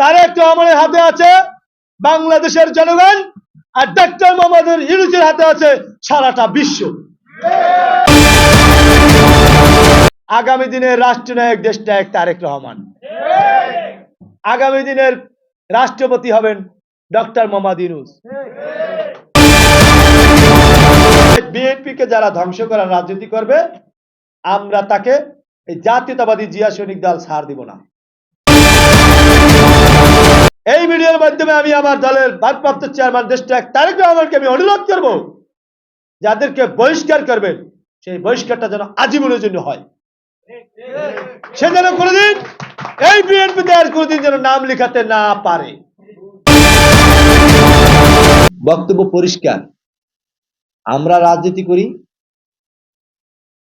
তারেক রহমানের হাতে আছে বাংলাদেশের জনগণ আর ডক্টর মোহাম্মদ ইউনুসের হাতে আছে সারাটা বিশ্ব। আগামী দিনের রাষ্ট্রনায়ক দেশনায়ক তারেক রহমান। আগামী দিনের রাষ্ট্রপতি হবেন ডক্টর মোহাম্মদ ইউনুস। বিএনপিকে যারা ধ্বংস করার রাজনীতি করবে, আমরা তাকে এই জাতীয়তাবাদী জিয়া সৈনিক দল ছাড় দিব না। এই ভিডিওর মাধ্যমে আমি আমার দলের ভারপ্রাপ্ত চেয়ারম্যান দেশটাক তারেক রহমানকে আমি অনুরোধ করব যাদেরকে বহিষ্কার করবেন, সেই বহিষ্কারটা যেন আজীবনের জন্য হয়। সে যেন কোনোদিন এই বিএনপিতে আর কোনোদিন যেন নাম লিখাতে না পারে। বক্তব্য পরিষ্কার। আমরা রাজনীতি করি,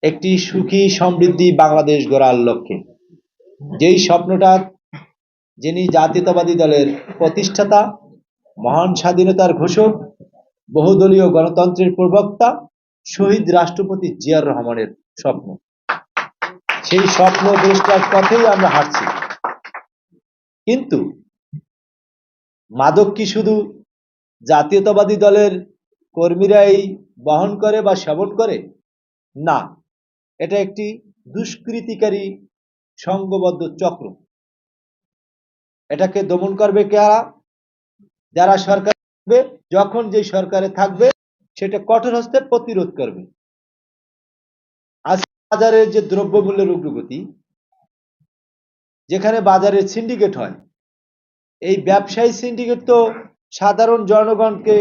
একটি সুখী সমৃদ্ধি বাংলাদেশ গড়ার লক্ষ্যে। যেই স্বপ্নটা যিনি জাতীয়তাবাদী দলের প্রতিষ্ঠাতা, মহান স্বাধীনতার ঘোষক, বহুদলীয় গণতন্ত্রের প্রবক্তা, শহীদ রাষ্ট্রপতি জিয়ার রহমানের স্বপ্ন। সেই স্বপ্ন দেশটার পথেই আমরা হাঁটছি। কিন্তু মাদক কি শুধু জাতীয়তাবাদী দলের কর্মীরাই বহন করে বা সেবন করে? না, এটা একটি দুষ্কৃতিকারী সংঘবদ্ধ চক্র। এটাকে দমন করবে কারা যারা সরকার থাকবে, যখন যে সরকারে থাকবে, সেটা কঠোর হস্তে প্রতিরোধ করবে। আজ বাজারের যে দ্রব্যমূল্যের উগ্রগতি যেখানে বাজারে সিন্ডিকেট হয়, এই ব্যবসায়ী সিন্ডিকেট তো সাধারণ জনগণকে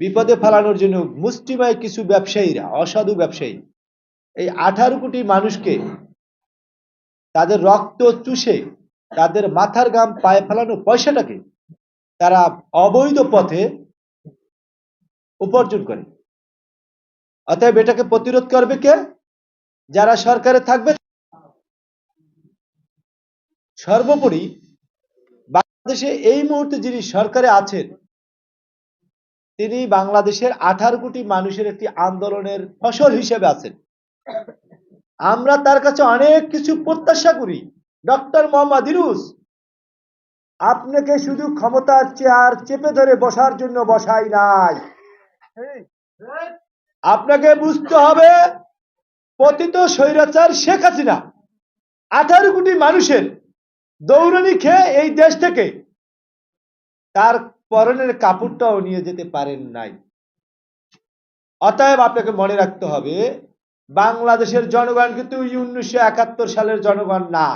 বিপদে ফেলানোর জন্য মুষ্টিমায় কিছু ব্যবসায়ীরা, অসাধু ব্যবসায়ী, এই আঠারো কোটি মানুষকে তাদের রক্ত চুষে তাদের মাথার গাম পায়ে ফেলানো পয়সাটাকে তারা অবৈধ পথে উপার্জন করে। অতএব এটাকে প্রতিরোধ করবে কে? যারা সরকারে থাকবে, সর্বোপরি বাংলাদেশে এই মুহূর্তে যিনি সরকারে আছেন, তিনি বাংলাদেশের আঠারো কোটি মানুষের একটি আন্দোলনের ফসল হিসেবে আছেন। আমরা তার কাছে অনেক কিছু প্রত্যাশা করি। ডক্টর মোহাম্মদ ইরুস আপনাকে শুধু ক্ষমতার চেয়ার চেপে ধরে বসার জন্য বসাই নাই। আপনাকে বুঝতে হবে, পতিত স্বৈরাচার শেখ হাসিনা, আঠারো কোটি মানুষের দৌড়নি খেয়ে এই দেশ থেকে তার পরনের কাপড়টাও নিয়ে যেতে পারেন নাই। অতএব আপনাকে মনে রাখতে হবে, বাংলাদেশের জনগণ কিন্তু উনিশশো একাত্তর সালের জনগণ না।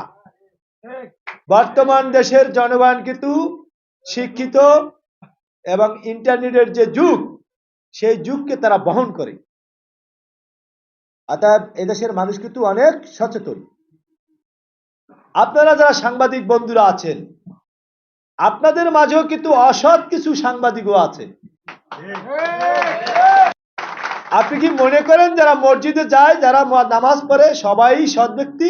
বর্তমান দেশের জনগণ কিন্তু শিক্ষিত এবং ইন্টারনেটের যে যুগ, সেই যুগকে তারা বহন করে। অতএব এদেশের মানুষ কিন্তু অনেক সচেতন। আপনারা যারা সাংবাদিক বন্ধুরা আছেন, আপনাদের মাঝেও কিন্তু অসৎ কিছু সাংবাদিকও আছে। আপনি কি মনে করেন যারা মসজিদে যায়, যারা নামাজ পড়ে, সবাই সৎ ব্যক্তি?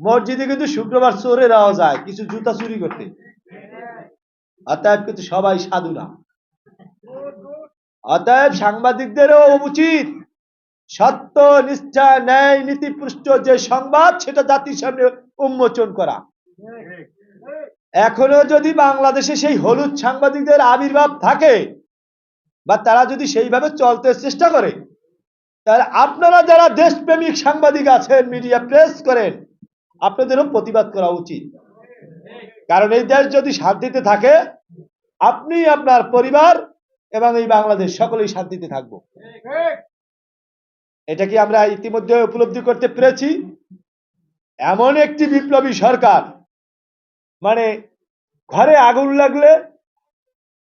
মসজিদে কিন্তু শুক্রবার চোরেরাও যায় কিছু জুতা চুরি করতে। অতএব কিন্তু সবাই সাধু না। অতএব সাংবাদিকদেরও উচিত সত্য, নিষ্ঠা, ন্যায় নীতিপুষ্ট যে সংবাদ, সেটা জাতির সামনে উন্মোচন করা। এখনও যদি বাংলাদেশে সেই হলুদ সাংবাদিকদের আবির্ভাব থাকে, বা তারা যদি সেইভাবে চলতে চেষ্টা করে, তাহলে আপনারা যারা দেশপ্রেমিক সাংবাদিক আছেন মিডিয়া প্রেস করেন আপনাদেরও প্রতিবাদ করা উচিত। কারণ এই দেশ যদি শান্তিতে থাকে, আপনি আপনার পরিবার এবং এই বাংলাদেশ সকলেই শান্তিতে থাকব। এটা কি আমরা ইতিমধ্যে উপলব্ধি করতে পেরেছি? এমন একটি বিপ্লবী সরকার মানে ঘরে আগুন লাগলে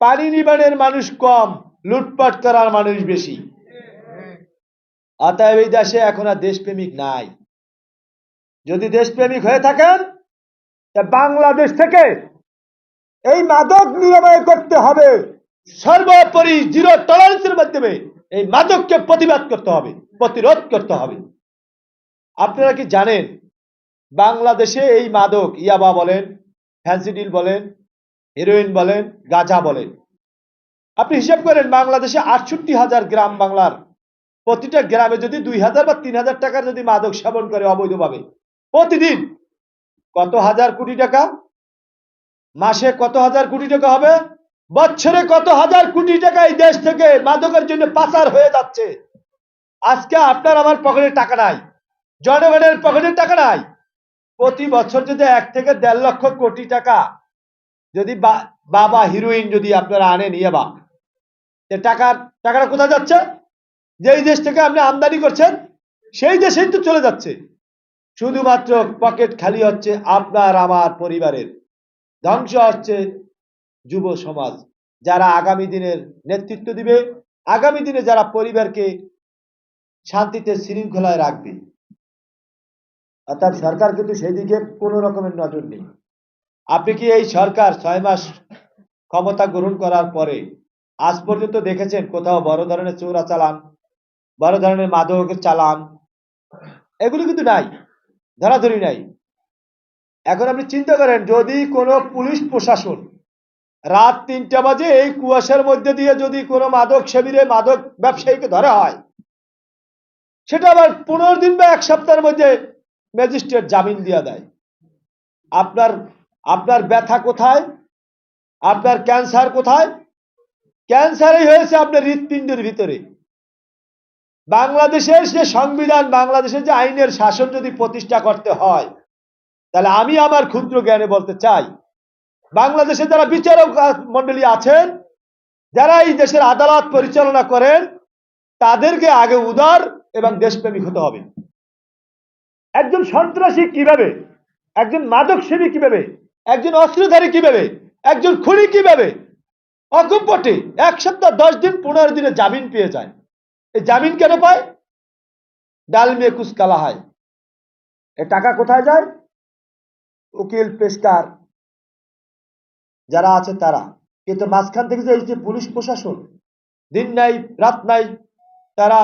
পানি নিবানের মানুষ কম, লুটপাট করার মানুষ বেশি। অতএব এই দেশে এখন আর দেশপ্রেমিক নাই। যদি দেশপ্রেমিক হয়ে থাকেন, তা বাংলাদেশ থেকে এই মাদক নিরাময় করতে হবে। সর্বোপরি জিরো টলারেন্সের মাধ্যমে এই মাদককে প্রতিবাদ করতে হবে, প্রতিরোধ করতে হবে। আপনারা কি জানেন, বাংলাদেশে এই মাদক ইয়াবা বলেন, ফ্যান্সিডিল বলেন হেরোইন বলেন, গাঁজা বলেন। আপনি হিসাব করেন, বাংলাদেশে আটষট্টি হাজার গ্রাম বাংলার প্রতিটা গ্রামে যদি দুই হাজার বা তিন হাজার টাকার যদি মাদক সেবন করে অবৈধভাবে প্রতিদিন কত হাজার কোটি টাকা? মাসে কত হাজার কোটি টাকা হবে? বছরে কত হাজার কোটি টাকা এই দেশ থেকে মাদকের জন্য পাচার হয়ে যাচ্ছে? আজকে আপনার আমার পকেটে টাকা নাই। জনগণের পকেটে টাকা নাই। প্রতি বছর যদি এক থেকে দেড় লক্ষ কোটি টাকা যদি বাবা হিরোইন যদি আপনারা আনেন ইয়েবা টাকা, টাকাটা কোথায় যাচ্ছে? যেই দেশ থেকে আপনি আমদানি করছেন, সেই দেশেই তো চলে যাচ্ছে। শুধুমাত্র পকেট খালি হচ্ছে আপনার, আমার পরিবারের। ধ্বংস হচ্ছে যুব সমাজ। যারা আগামী দিনের নেতৃত্ব দিবে, আগামী দিনে যারা পরিবারকে শান্তিতে শৃঙ্খলায় রাখবে। অর্থাৎ সরকার কিন্তু সেদিকে কোনো রকমের নজর নেই। আপনি কি এই সরকার ছয় মাস ক্ষমতা গ্রহণ করার পরে আজ পর্যন্ত দেখেছেন কোথাও বড় ধরনের চোরা চালান বড় ধরনের মাদকের চালান? এগুলো কিন্তু নাই। ধরাধরি নাই। এখন আপনি চিন্তা করেন, যদি কোনো পুলিশ প্রশাসন রাত তিনটা বাজে এই কুয়াশার মধ্যে দিয়ে যদি কোনো মাদক সেবীরে মাদক ব্যবসায়ীকে ধরা হয়, সেটা আবার পনেরো দিন বা এক সপ্তাহের মধ্যে ম্যাজিস্ট্রেট জামিন দিয়ে দেয়। আপনার আপনার ব্যথা কোথায়? আপনার ক্যান্সার কোথায়? ক্যান্সারই হয়েছে আপনার হৃৎপিণ্ডের ভিতরে। বাংলাদেশের যে সংবিধান, বাংলাদেশের যে আইনের শাসন যদি প্রতিষ্ঠা করতে হয়, তাহলে আমি আমার ক্ষুদ্র জ্ঞানে বলতে চাই, বাংলাদেশে যারা বিচারক মন্ডলী আছেন, যারা এই দেশের আদালত পরিচালনা করেন, তাদেরকে আগে উদার এবং দেশপ্রেমিক হতে হবে। একজন সন্ত্রাসী কীভাবে? একজন মাদক সেবী কীভাবে? একজন অস্ত্রধারী কীভাবে? একজন খুনি কীভাবে? অকপটে এক সপ্তাহ, দশ দিন, পনেরো দিনে জামিন পেয়ে যায়। জামিন কেন পায়? ডাল মেয়ে কুচ কালা হয়। এ টাকা কোথায় যায়? উকিল, পেশকার, যারা আছে তারা। কিন্তু মাঝখান থেকে যে যে পুলিশ প্রশাসন, দিন নাই, রাত নাই, তারা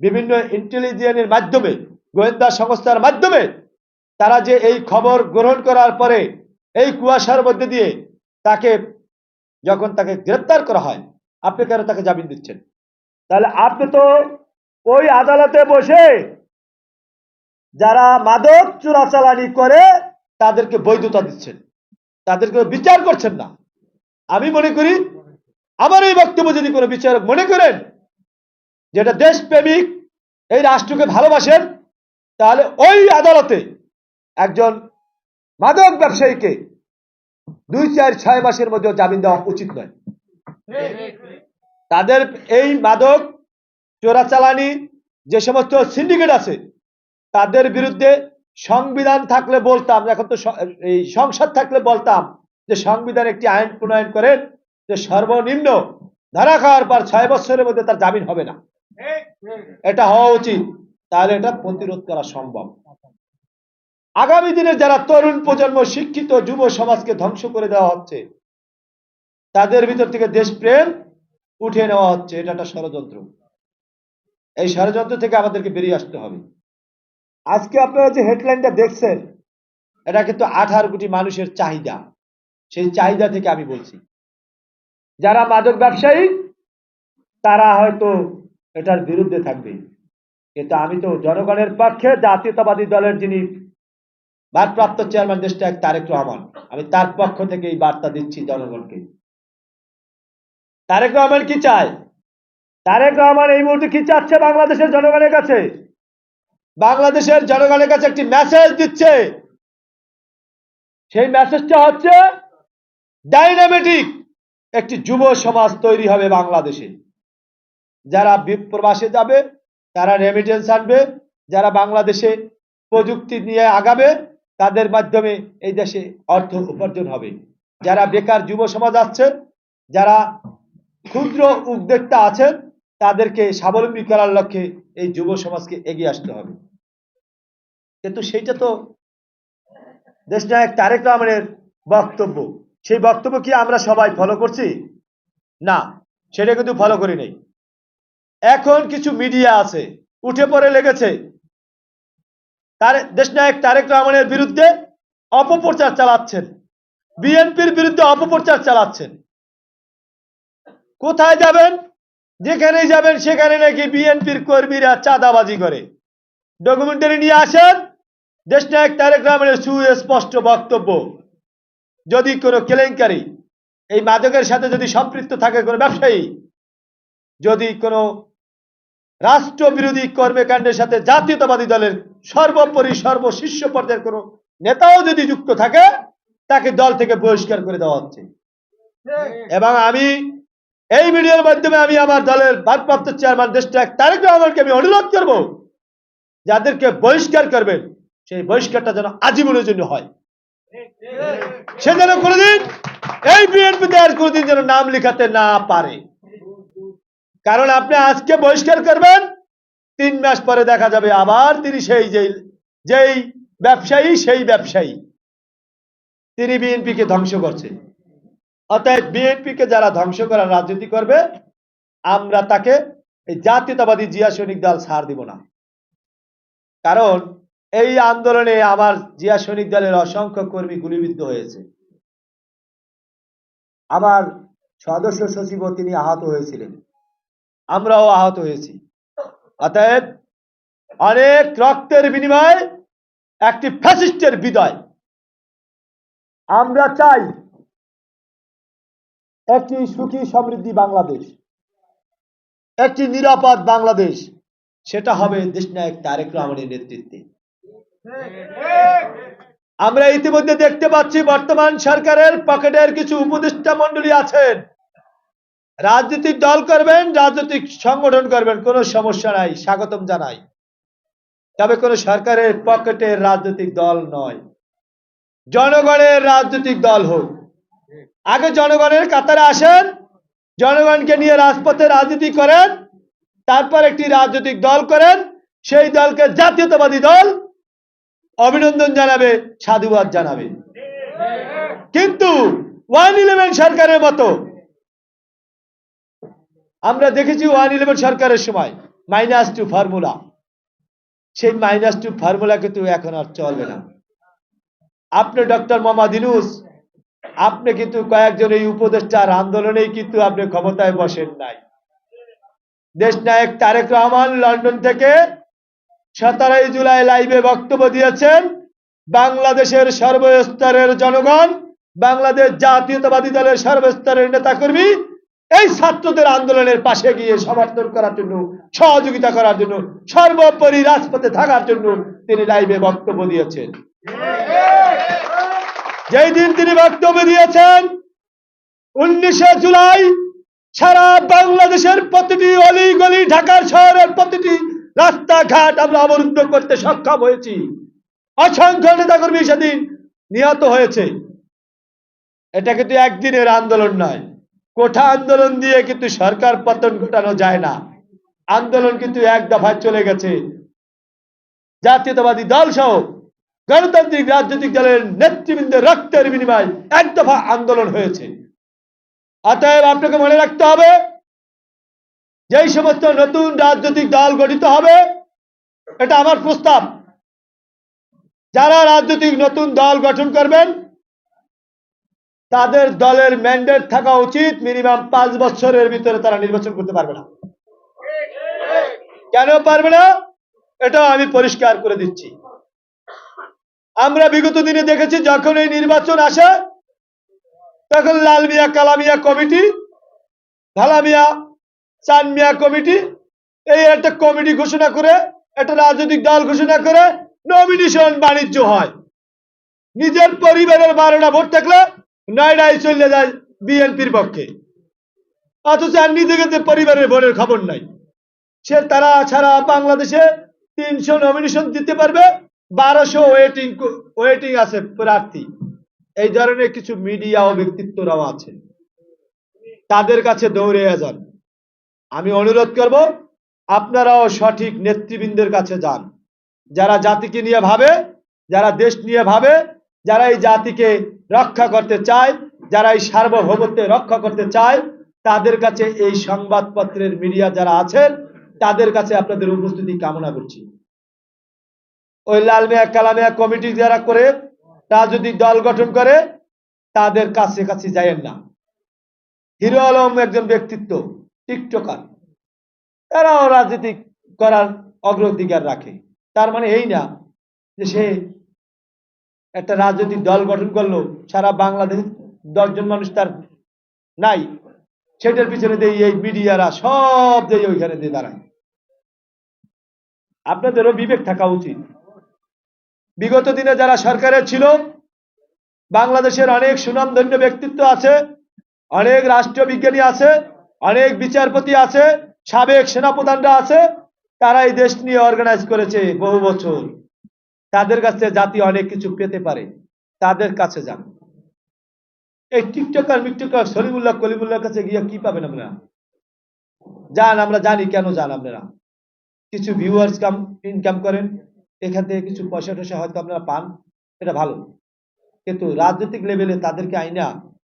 বিভিন্ন ইন্টেলিজেন্সের মাধ্যমে, গোয়েন্দা সংস্থার মাধ্যমে, তারা যে এই খবর গ্রহণ করার পরে, এই কুয়াশার মধ্যে দিয়ে তাকে, যখন তাকে গ্রেপ্তার করা হয়, আপনি কেন তাকে জামিন দিচ্ছেন? তাহলে আপনি তো ওই আদালতে বসে যারা মাদক চোরাচালানি করে তাদেরকে বৈধতা দিচ্ছেন। তাদেরকে বিচার করছেন না। আমি মনে করি, আমার এই বক্তব্য যদি কোনো বিচারক মনে করেন যেটা দেশপ্রেমিক, এই রাষ্ট্রকে ভালোবাসেন, তাহলে ওই আদালতে একজন মাদক ব্যবসায়ীকে দুই, চার, ছয় মাসের মধ্যে জামিন দেওয়া উচিত নয়। তাদের এই মাদক চোরাচালানি যে সমস্ত সিন্ডিকেট আছে, তাদের বিরুদ্ধে সংবিধান থাকলে বলতাম, এখন তো এই সংসদ থাকলে বলতাম যে সংবিধান একটি আইন প্রণয়ন করেন যে সর্বনিম্ন ধরা খাওয়ার পর ছয় বছরের মধ্যে তার জামিন হবে না। এটা হওয়া উচিত। তাহলে এটা প্রতিরোধ করা সম্ভব। আগামী দিনে যারা তরুণ প্রজন্ম, শিক্ষিত, যুব সমাজকে ধ্বংস করে দেওয়া হচ্ছে, তাদের ভিতর থেকে দেশপ্রেম উঠে নেওয়া হচ্ছে, এটা একটা ষড়যন্ত্র। এই ষড়যন্ত্র থেকে আমাদেরকে বেরিয়ে আসতে হবে। আজকে আপনারা যে হেডলাইনটা দেখছেন, এটা কিন্তু আঠারো কোটি মানুষের চাহিদা। সেই চাহিদা থেকে আমি বলছি। যারা মাদক ব্যবসায়ী, তারা হয়তো এটার বিরুদ্ধে থাকবে। কিন্তু আমি তো জনগণের পক্ষে, জাতীয়তাবাদী দলের যিনি ভারপ্রাপ্ত চেয়ারম্যান, দেশটা এক তারেক রহমান, আমি তার পক্ষ থেকে এই বার্তা দিচ্ছি জনগণকে। তারেক রহমান কি চায়? তারেক রহমান এই মুহূর্তে কি চাচ্ছে বাংলাদেশের জনগণের কাছে? বাংলাদেশের জনগণের কাছে একটি মেসেজ দিচ্ছে। সেই মেসেজটা হচ্ছে ডাইনামেটিক একটি যুব সমাজ তৈরি হবে বাংলাদেশে। যারা প্রবাসে যাবে, তারা রেমিটেন্স আনবে। যারা বাংলাদেশে প্রযুক্তি নিয়ে আগাবে, তাদের মাধ্যমে এই দেশে অর্থ উপার্জন হবে। যারা বেকার যুব সমাজ আছে যারা ক্ষুদ্র উদ্যোক্তা আছেন, তাদেরকে স্বাবলম্বী করার লক্ষ্যে এই যুব সমাজকে এগিয়ে আসতে হবে। কিন্তু সেইটা তো দেশনায়ক তারেক রহমানের বক্তব্য। সেই বক্তব্য কি আমরা সবাই ফলো করছি? না, সেটা কিন্তু ফলো করি নাই। এখন কিছু মিডিয়া আছে, উঠে পড়ে লেগেছে। তার দেশনায়ক তারেক রহমানের বিরুদ্ধে অপপ্রচার চালাচ্ছেন। বিএনপির বিরুদ্ধে অপপ্রচার চালাচ্ছেন। কোথায় যাবেন? যেখানে যাবেন সেখানে নাকি বিএনপির কর্মীরা চাঁদাবাজি করে। ডকুমেন্টারি নিয়ে আসেন। দেশনায়ক তারেক রহমানের সুস্পষ্ট বক্তব্য। যদি কোনো কেলেঙ্কারি এই মাদকের সাথে যদি সম্পৃক্ত থাকে কোনো ব্যবসায়ী যদি কোনো রাষ্ট্রবিরোধী কর্মকাণ্ডের সাথে জাতীয়তাবাদী দলের সর্বোপরি সর্বশীর্ষ পর্যায়ের কোনো নেতাও যদি যুক্ত থাকে তাকে দল থেকে বহিষ্কার করে দেওয়া হচ্ছে। এবং আমি এই ভিডিওর মাধ্যমে আমি আমার দলের ভারপ্রাপ্ত চেয়ারম্যান দেশটা তারেক রহমানকে আমি অনুরোধ করব যাদেরকে বহিষ্কার করবেন। সেই বহিষ্কারটা যেন আজীবনের জন্য হয়। সে যেন কোনোদিন এই বিএনপিতে আর কোনোদিন যেন নাম লিখাতে না পারে। কারণ আপনি আজকে বহিষ্কার করবেন, তিন মাস পরে দেখা যাবে আবার তিনি সেই যেই যেই ব্যবসায়ী, সেই ব্যবসায়ী। তিনি বিএনপিকে ধ্বংস করছে। অতএব বিএনপিকে যারা ধ্বংস করার রাজনীতি করবে, আমরা তাকে এই জাতীয়তাবাদী জিয়া সৈনিক দল ছাড় দিব না। কারণ এই আন্দোলনে আমার জিয়া সৈনিক দলের অসংখ্য কর্মী গুলিবিদ্ধ হয়েছে। আমার সদস্য সচিবও তিনি আহত হয়েছিলেন। আমরাও আহত হয়েছি। অতএব অনেক রক্তের বিনিময়ে একটি ফ্যাসিস্টের বিদায়। আমরা চাই একটি সুখী সমৃদ্ধি বাংলাদেশ। একটি নিরাপদ বাংলাদেশ। সেটা হবে দেশনায়ক তারেক রহমানের নেতৃত্বে। আমরা ইতিমধ্যে দেখতে পাচ্ছি বর্তমান সরকারের পকেটের কিছু উপদেষ্টা মন্ডলী আছেন। রাজনৈতিক দল করবেন, রাজনৈতিক সংগঠন করবেন, কোনো সমস্যা নাই, স্বাগতম জানাই। তবে কোনো সরকারের পকেটের রাজনৈতিক দল নয়। জনগণের রাজনৈতিক দল হোক। আগে জনগণের কাতারে আসেন, জনগণকে নিয়ে রাজপথে রাজনীতি করেন, তারপর একটি রাজনৈতিক দল করেন, সেই দলকে জাতীয়তাবাদী দল অভিনন্দন জানাবে, সাধুবাদ জানাবে। কিন্তু ওয়ান ইলেভেন সরকারের মতো, আমরা দেখেছি ওয়ান ইলেভেন সরকারের সময় মাইনাস টু ফর্মুলা সেই মাইনাস টু ফর্মুলা কিন্তু এখন আর চলবে না। আপনি ডক্টর মোহাম্মদ ইনুস আপনি কিন্তু কয়েকজন এই উপদেষ্টার আন্দোলনেই কিন্তু আপনি ক্ষমতায় বসেন নাই। দেশ নায়ক তারেক রহমান লন্ডন থেকে সতেরোই জুলাই লাইভে বক্তব্য দিয়েছেন, বাংলাদেশের সর্বস্তরের জনগণ, বাংলাদেশ জাতীয়তাবাদী দলের সর্বস্তরের নেতাকর্মী, এই ছাত্রদের আন্দোলনের পাশে গিয়ে সমর্থন করার জন্য, সহযোগিতা করার জন্য, সর্বোপরি রাজপথে থাকার জন্য তিনি লাইভে বক্তব্য দিয়েছেন। যেই দিন তিনি বক্তব্য দিয়েছেন, উনিশে জুলাই সারা বাংলাদেশের প্রতিটি অলি গলি ঢাকার শহরের প্রতিটি রাস্তাঘাট আমরা অবরুদ্ধ করতে সক্ষম হয়েছি। অসংখ্য নেতাকর্মী সেদিন নিহত হয়েছে। এটা কিন্তু একদিনের আন্দোলন নয়। কোঠা আন্দোলন দিয়ে কিন্তু সরকার পতন ঘটানো যায় না। আন্দোলন কিন্তু এক দফায় চলে গেছে। জাতীয়তাবাদী দল সহ গণতান্ত্রিক রাজনৈতিক দলের নেতৃবৃন্দের রক্তের বিনিময় এক দফা আন্দোলন হয়েছে। অতএব আপনাকে মনে রাখতে হবে, যেই সমস্ত নতুন রাজনৈতিক দল গঠিত হবে, এটা আমার প্রস্তাব। যারা রাজনৈতিক নতুন দল গঠন করবেন, তাদের দলের ম্যান্ডেট থাকা উচিত মিনিমাম পাঁচ বছরের ভিতরে তারা নির্বাচন করতে পারবে না। কেন পারবে না? এটাও আমি পরিষ্কার করে দিচ্ছি। আমরা বিগত দিনে দেখেছি যখন এই নির্বাচন আসে, তখন লাল মিয়া কালামিয়া কমিটি ঢালামিয়া চান মিয়া কমিটি, এই একটা কমিটি ঘোষণা করে, একটা রাজনৈতিক দল ঘোষণা করে নমিনেশন বাণিজ্য হয়। নিজের পরিবারের বারোটা ভোট থাকলে নয়ডায় চলে যায় বিএনপির পক্ষে। অথচ আর নিজেকে পরিবারের ভোটের খবর নাই। সে তারা ছাড়া বাংলাদেশে তিনশো নমিনেশন দিতে পারবে বারোশো ওয়েটিং ওয়েটিং আছে প্রার্থী। এই ধরনের কিছু মিডিয়া ও ব্যক্তিত্বরাও আছে। তাদের কাছে দৌড়ে যান। আমি অনুরোধ করব, আপনারাও সঠিক নেতৃবৃন্দের কাছে যান। যারা জাতিকে নিয়ে ভাবে, যারা দেশ নিয়ে ভাবে, যারা এই জাতিকে রক্ষা করতে চায়, যারা এই সার্বভৌমত্বে রক্ষা করতে চায়, তাদের কাছে এই সংবাদপত্রের মিডিয়া যারা আছেন, তাদের কাছে আপনাদের উপস্থিতি কামনা করছি। ওই লাল মিয়া কালামিয়া কমিটি যারা করে রাজনৈতিক দল গঠন করে, তাদের কাছে কাছে যায়েন না। হিরো আলম একজন ব্যক্তিত্ব, টিকটকার। তারাও রাজনীতি করার অগ্রাধিকার রাখে। তার মানে এই না যে সে একটা রাজনৈতিক দল গঠন করল, সারা বাংলাদেশ দশজন মানুষ তার নাই। সেটার পিছনে দিয়ে এই মিডিয়ারা সব দিয়ে ওইখানে দিয়ে দাঁড়ায়। আপনাদেরও বিবেক থাকা উচিত। বিগত দিনে যারা সরকারে ছিল, বাংলাদেশের অনেক সুনামধন্য ব্যক্তিত্ব আছে, অনেক রাষ্ট্রবিজ্ঞানী আছে, অনেক বিচারপতি আছে, সাবেক সেনাপ্রধানরা আছে তারা এই দেশ নিয়ে অর্গানাইজ করেছে বহু বছর। তাদের কাছে জাতি অনেক কিছু পেতে পারে, তাদের কাছে যান। এই টিকটকার, মিকটকার সলিমুল্লাহ কলিমুল্লাহর কাছে গিয়ে কি পাবেন আপনারা? যান, আমরা জানি কেন যান আপনারা। কিছু ভিউয়ার্স কাম ইনকাম করেন। এখান থেকে কিছু পয়সা টয়সা হয়তো আপনারা পান, এটা ভালো। কিন্তু রাজনৈতিক লেভেলে তাদেরকে আইনা,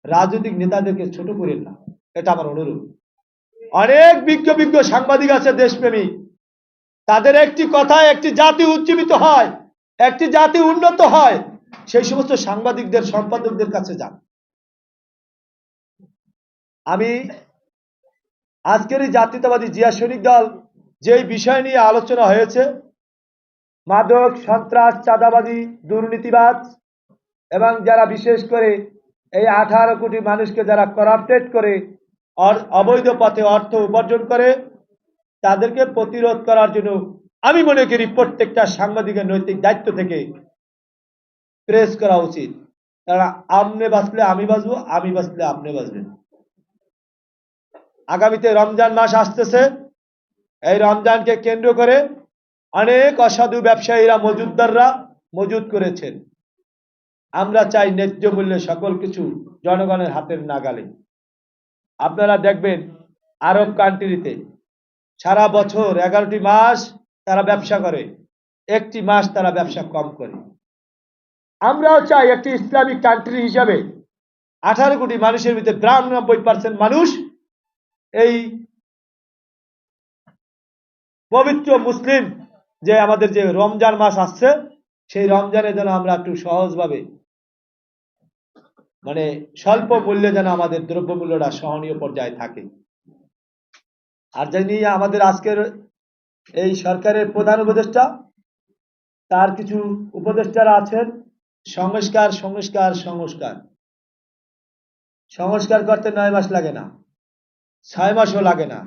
রাজনৈতিক নেতাদেরকে ছোট করেন না, এটা আমার অনুরোধ। অনেক বিজ্ঞ বিজ্ঞ সাংবাদিক আছে দেশপ্রেমী তাদের একটি কথা একটি জাতি উজ্জীবিত হয়, একটি জাতি উন্নত হয়, সেই সমস্ত সাংবাদিকদের, সম্পাদকদের কাছে যান। আমি আজকের এই জাতীয়তাবাদী জিয়া সৈনিক দল যেই বিষয় নিয়ে আলোচনা হয়েছে মাদক, সন্ত্রাস চাঁদাবাদী দুর্নীতিবাজ এবং যারা বিশেষ করে এই আঠারো কোটি মানুষকে যারা করাপ্টেড করে অবৈধ পথে অর্থ উপার্জন করে, তাদেরকে প্রতিরোধ করার জন্য আমি মনে করি প্রত্যেকটা সাংবাদিকের নৈতিক দায়িত্ব থেকে প্রেস করা উচিত। কারণ আপনি বাঁচলে আমি বাঁচবো, আমি বাঁচলে আপনি বাঁচবেন। আগামীতে রমজান মাস আসতেছে। এই রমজানকে কেন্দ্র করে অনেক অসাধু ব্যবসায়ীরা মজুদদাররা মজুদ করেছেন। আমরা চাই ন্যায্য মূল্যে সকল কিছু জনগণের হাতের নাগালে। আপনারা দেখবেন, আরব কান্ট্রিতে সারা বছর এগারোটি মাস তারা ব্যবসা করে, একটি মাস তারা ব্যবসা কম করে। আমরাও চাই একটি ইসলামিক কান্ট্রি হিসাবে আঠারো কোটি মানুষের ভিতরে বিরানব্বই পার্সেন্ট মানুষ এই পবিত্র মুসলিম যে আমাদের যে রমজান মাস আসছে, সেই রমজানে যেন আমরা একটু সহজভাবে মানে স্বল্প মূল্যে যেন আমাদের দ্রব্যমূল্যটা সহনীয় পর্যায়ে থাকে। আর জানি আমাদের আজকের এই সরকারের প্রধান উপদেষ্টা, তার কিছু উপদেষ্টারা আছেন, সংস্কার সংস্কার সংস্কার। সংস্কার করতে নয় মাস লাগে না, ছয় মাসও লাগে না।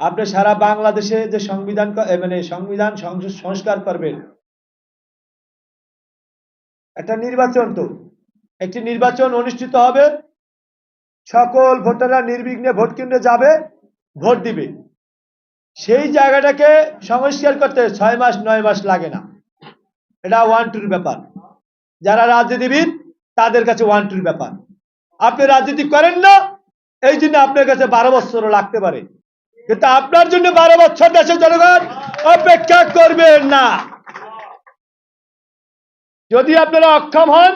আপনি সারা বাংলাদেশে যে সংবিধান মানে সংবিধান সংস- সংস্কার করবেন, একটা নির্বাচন তো। একটি নির্বাচন অনুষ্ঠিত হবে, সকল ভোটাররা নির্বিঘ্নে ভোট কেন্দ্রে যাবে, ভোট দিবে। সেই জায়গাটাকে সংস্কার করতে ছয় মাস, নয় মাস লাগে না। এটা ওয়ান টুর ব্যাপার। যারা রাজনীতিবিদ, তাদের কাছে ওয়ান টুর ব্যাপার। আপনি রাজনীতি করেন না, এই জন্য আপনার কাছে বারো বছরও লাগতে পারে। কিন্তু আপনার জন্য বারো বছর দেশের জনগণ অপেক্ষা করবেন না। যদি আপনারা অক্ষম হন,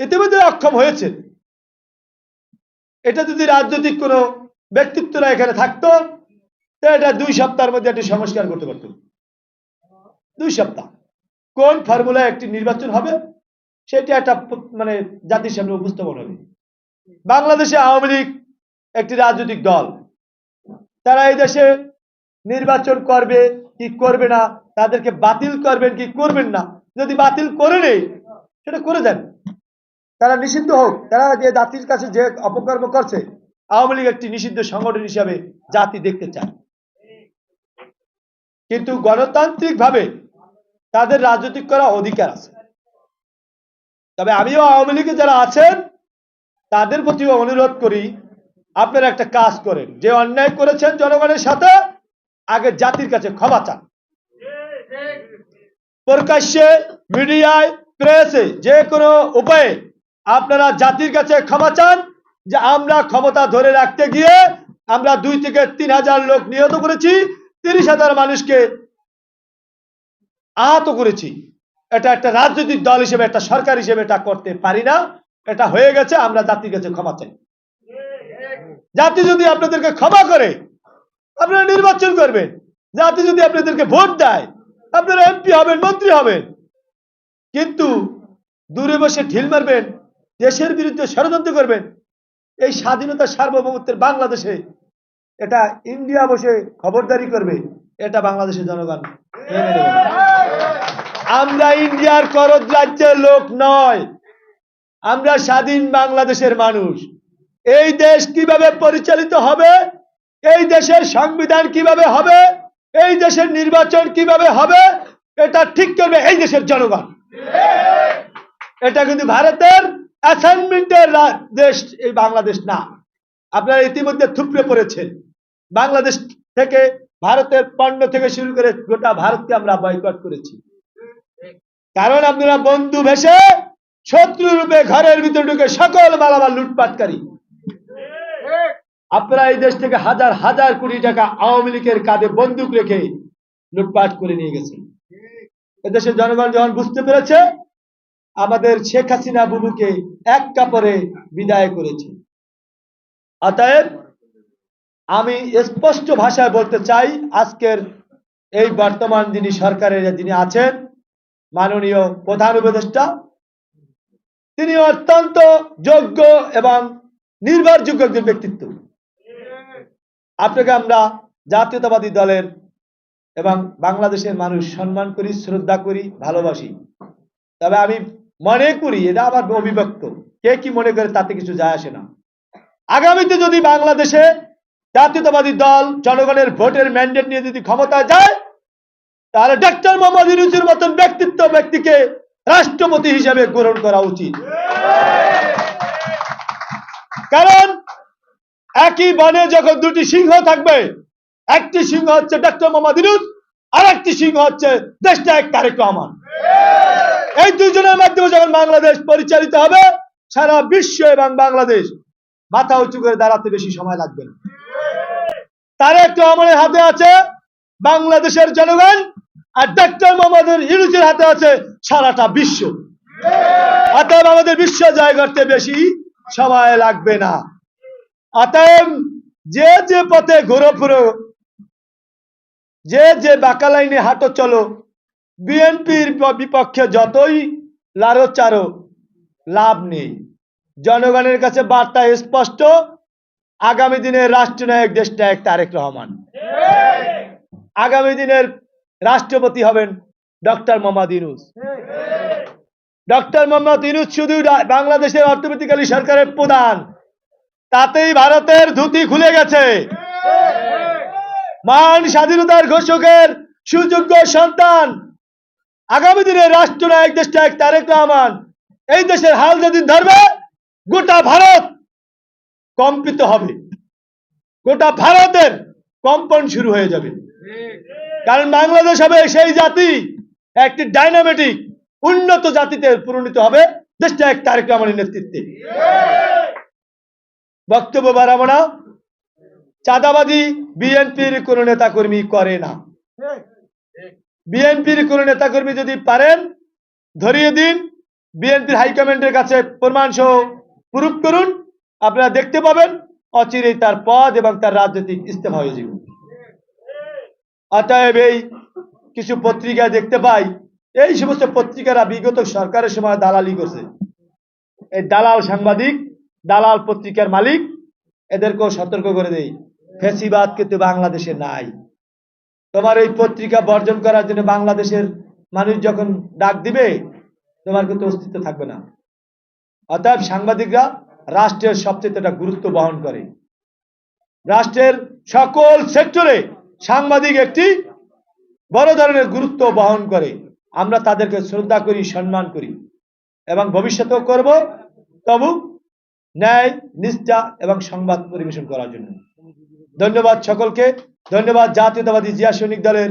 ইতিমধ্যে অক্ষম হয়েছে এটা যদি রাজনৈতিক কোনো ব্যক্তিত্বরা এখানে থাকতো এটা দুই সপ্তাহের মধ্যে একটি সংস্কার করতে পারত। দুই সপ্তাহ। কোন ফর্মুলায় একটি নির্বাচন হবে, সেটা একটা মানে জাতির সামনে উপস্থাপন হবে। বাংলাদেশে আওয়ামী লীগ একটি রাজনৈতিক দল। তারা এই দেশে নির্বাচন করবে কি করবে না, তাদেরকে বাতিল করবেন কি করবেন না, যদি বাতিল করে নেই, সেটা করে দেন। তারা নিষিদ্ধ হোক, তারা যে জাতির কাছে যে অপকর্ম করছে, আওয়ামী লীগ একটি নিষিদ্ধ সংগঠন হিসাবে জাতি দেখতে চায়। কিন্তু গণতান্ত্রিক ভাবে তাদের রাজনৈতিক করা অধিকার আছে। তবে আমিও আওয়ামী লীগে যারা আছেন, তাদের প্রতিও অনুরোধ করি আপনারা একটা কাজ করেন। যে অন্যায় করেছেন জনগণের সাথে, আগে জাতির কাছে ক্ষমা চান। প্রকাশ্যে মিডিয়ায়, প্রেসে যে কোনো উপায়ে আপনারা জাতির কাছে ক্ষমা চান, যে আমরা ক্ষমতা ধরে রাখতে গিয়ে আমরা দুই থেকে তিন হাজার লোক নিহত করেছি, তিরিশ হাজার মানুষকে আহত করেছি। এটা একটা রাজনৈতিক দল হিসেবে, একটা সরকার হিসেবে এটা করতে পারি না। এটা হয়ে গেছে, আমরা জাতির কাছে ক্ষমা চাই। জাতি যদি আপনাদেরকে ক্ষমা করে, আপনারা নির্বাচন করবেন। জাতি যদি আপনাদেরকে ভোট দেয়, আপনারা এমপি হবেন, মন্ত্রী হবেন। কিন্তু দূরে বসে ঢিল মারবেন, দেশের বিরুদ্ধে ষড়যন্ত্র করবেন, এই স্বাধীনতা সার্বভৌমত্বের বাংলাদেশে এটা ইন্ডিয়া বসে খবরদারি করবে, এটা বাংলাদেশের জনগণ। আমরা ইন্ডিয়ার করদ রাজ্যের লোক নয়, আমরা স্বাধীন বাংলাদেশের মানুষ। এই দেশ কীভাবে পরিচালিত হবে? এই দেশের সংবিধান কীভাবে হবে? এই দেশের নির্বাচন কীভাবে হবে? এটা ঠিক করবে এই দেশের জনগণ। এটা কিন্তু ভারতের অ্যাসাইনমেন্টের দেশ, এই বাংলাদেশ না। আপনারা ইতিমধ্যে থুপড়ে পড়েছেন। বাংলাদেশ থেকে ভারতের পণ্য থেকে শুরু করে গোটা ভারতকে আমরা বয়কট করেছি। কারণ আপনারা বন্ধু ভেসে শত্রু রূপে ঘরের ভিতরে ঢুকে সকল মালামাল লুটপাটকারী আপনারা এই দেশ থেকে হাজার হাজার কোটি টাকা আওয়ামী লীগের কাঁধে বন্দুক রেখে লুটপাট করে নিয়ে গেছেন। এদেশের জনগণ যখন বুঝতে পেরেছে, আমাদের শেখ হাসিনা বুবুকে এক কাপড়ে বিদায় করেছে। অতএব, আমি স্পষ্ট ভাষায় বলতে চাই, আজকের এই বর্তমান যিনি সরকারের যিনি আছেন, মাননীয় প্রধান উপদেষ্টা তিনি অত্যন্ত যোগ্য এবং নির্ভরযোগ্য একজন ব্যক্তিত্ব। আপনাকে আমরা জাতীয়তাবাদী দলের এবং বাংলাদেশের মানুষ সম্মান করি শ্রদ্ধা করি ভালোবাসি। তবে আমি মনে করি এটা আমার অভিব্যক্ত কে কি মনে করে তাতে কিছু যায় আসে না। আগামীতে যদি বাংলাদেশে জাতীয়তাবাদী দল জনগণের ভোটের ম্যান্ডেট নিয়ে যদি ক্ষমতা যায় তাহলে ডক্টর মোহাম্মদ ইউনুসের মতন ব্যক্তিত্ব ব্যক্তিকে রাষ্ট্রপতি হিসেবে গ্রহণ করা উচিত। কারণ একই বনে যখন দুটি সিংহ থাকবে, একটি সিংহ হচ্ছে ডক্টর মোহাম্মদ ইউনুস আর একটি সিংহ হচ্ছে দেশটা এক তারেক রহমান। এই দুজনের মাধ্যমে যখন বাংলাদেশ পরিচালিত হবে, সারা বিশ্ব এবং বাংলাদেশ মাথা উঁচু করে দাঁড়াতে বেশি সময় লাগবে না। তারেক রহমানের হাতে আছে বাংলাদেশের জনগণ, আর ডক্টর মোহাম্মদ ইউনুসের হাতে আছে সারাটা বিশ্ব। অতএব আমাদের বিশ্ব জয় করতে বেশি সময় লাগবে না। অতএব যে যে পথে ঘুরো ফুরো, যে যে বাঁকা লাইনে হাঁটো চলো, বিএনপির বিপক্ষে যতই লারো চারো, লাভ নেই। জনগণের কাছে বার্তা স্পষ্ট, আগামী দিনের রাষ্ট্রনায়ক দেশনায়ক তারেক রহমান। আগামী দিনের রাষ্ট্রপতি হবেন ডক্টর মোহাম্মদ ইউনুস। ডক্টর মোহাম্মদ ইউনুস শুধু বাংলাদেশের অর্থনীতিকালী সরকারের প্রধান। তাতেই ভারতের ধুতি খুলে গেছে। মান স্বাধীনতার ঘোষকের সুযোগ্য সন্তান, আগামী দিনের রাষ্ট্রনায়ক দেশনায়ক তারেক রহমান। এই দেশের হাল যেদিন ধরবে, গোটা ভারত কম্পিত হবে। গোটা ভারতের কম্পন শুরু হয়ে যাবে। কারণ বাংলাদেশ হবে সেই জাতি, একটি ডাইনামেটিক উন্নত জাতিতে পরিণত হবে। দেশটা এক তারেক রহমানের নেতৃত্বে। বক্তব্য বাড়াবো না। চাঁদাবাদী বিএনপির কোন নেতাকর্মী করে না। বিএনপির কোন নেতাকর্মী যদি পারেন, ধরিয়ে দিন। বিএনপির হাইকমান্ডের কাছে প্রমাণ সহ প্রুফ করুন। আপনারা দেখতে পাবেন অচিরেই তার পদ এবং তার রাজনৈতিক ইস্তেফা হয়ে যাবে। অতএব এই কিছু পত্রিকায় দেখতে পাই। এই সমস্ত পত্রিকারা বিগত সরকারের সময় দালালি করছে। এই দালাল সাংবাদিক দালাল পত্রিকার মালিক, এদেরকেও সতর্ক করে দেই, ফেসিবাদ কিন্তু বাংলাদেশে নাই। তোমার এই পত্রিকা বর্জন করার জন্য বাংলাদেশের মানুষ যখন ডাক দিবে, তোমার কিন্তু অস্তিত্ব থাকবে না। অতএব সাংবাদিকরা রাষ্ট্রের সবচেয়ে একটা গুরুত্ব বহন করে। রাষ্ট্রের সকল সেক্টরে সাংবাদিক একটি বড় ধরনের গুরুত্ব বহন করে। আমরা তাদেরকে শ্রদ্ধা করি, সম্মান করি এবং ভবিষ্যতেও করব। তবু ন্যায়, নিষ্ঠা এবং সংবাদ পরিবেশন করার জন্য। ধন্যবাদ সকলকে। ধন্যবাদ জাতীয়তাবাদী জিয়া সৈনিক দলের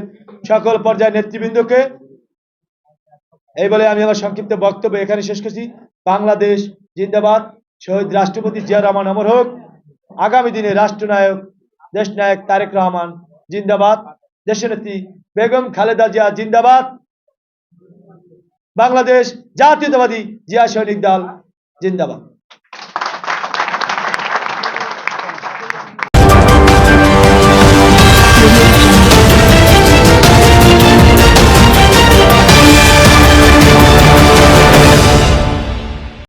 সকল পর্যায়ের নেতৃবৃন্দকে। এই বলে আমি আমার সংক্ষিপ্ত বক্তব্য এখানে শেষ করছি। বাংলাদেশ জিন্দাবাদ। শহীদ রাষ্ট্রপতি জিয়া রহমান অমর হোক। আগামী দিনে রাষ্ট্রনায়ক, দেশনায়ক তারেক রহমান জিন্দাবাদ। দেশনেত্রী বেগম খালেদা জিয়া জিন্দাবাদ। বাংলাদেশ জাতীয়তাবাদী জিয়া সৈনিক দল জিন্দাবাদ।